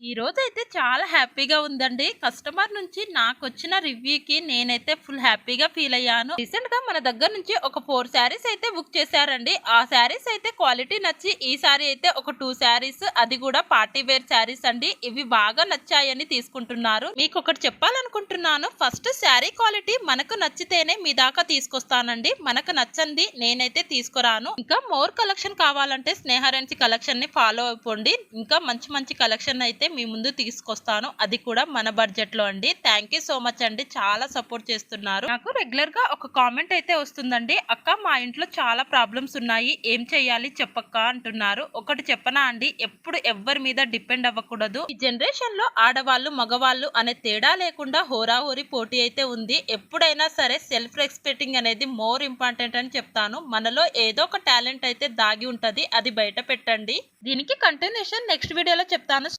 ఈ అయితే చాలా హ్యాపీగా ఉందండి. కస్టమర్ నుంచి నాకు వచ్చిన రివ్యూకి నేనైతే ఫుల్ హ్యాపీగా ఫీల్ అయ్యాను. రీసెంట్గా మన దగ్గర నుంచి ఒక ఫోర్ శారీస్ అయితే బుక్ చేశారండి. ఆ శారీస్ అయితే క్వాలిటీ నచ్చి ఈ శారీ అయితే ఒక టూ శారీస్ అది కూడా పార్టీ వేర్ శారీస్ అండి. ఇవి బాగా నచ్చాయని తీసుకుంటున్నారు. మీకు ఒకటి చెప్పాలనుకుంటున్నాను. ఫస్ట్ శారీ క్వాలిటీ మనకు నచ్చితేనే మీ దాకా తీసుకొస్తానండి. మనకు నచ్చంది నేనైతే తీసుకురాను. ఇంకా మోర్ కలెక్షన్ కావాలంటే స్నేహరెన్సీ కలెక్షన్ని ఫాలో అయిపోండి. ఇంకా మంచి మంచి కలెక్షన్ అయితే మీ ముందు తీసుకొస్తాను. అది కూడా మన బడ్జెట్లో అండి. థ్యాంక్ యూ సో మచ్ అండి. చాలా సపోర్ట్ చేస్తున్నారు. నాకు రెగ్యులర్గా ఒక కామెంట్ అయితే వస్తుందండి. అక్క మా ఇంట్లో చాలా ప్రాబ్లమ్స్ ఉన్నాయి. ఏం చెయ్యాలి చెప్పక్క అంటున్నారు. ఒకటి చెప్పనా అండి? ఎప్పుడు ఎవ్వరి మీద డిపెండ్ అవ్వకూడదు. ఈ జనరేషన్లో ఆడవాళ్ళు మగవాళ్ళు అనే తేడా లేకుండా హోరాహోరి పోటీ అయితే ఉంది. ఎప్పుడైనా సరే సెల్ఫ్ రెస్పెక్టింగ్ అనేది మోర్ ఇంపార్టెంట్ అని చెప్తాను. మనలో ఏదో ఒక టాలెంట్ అయితే దాగి ఉంటది. అది బయట పెట్టండి. దీనికి కంటిన్యూషన్ నెక్స్ట్ వీడియోలో చెప్తాను.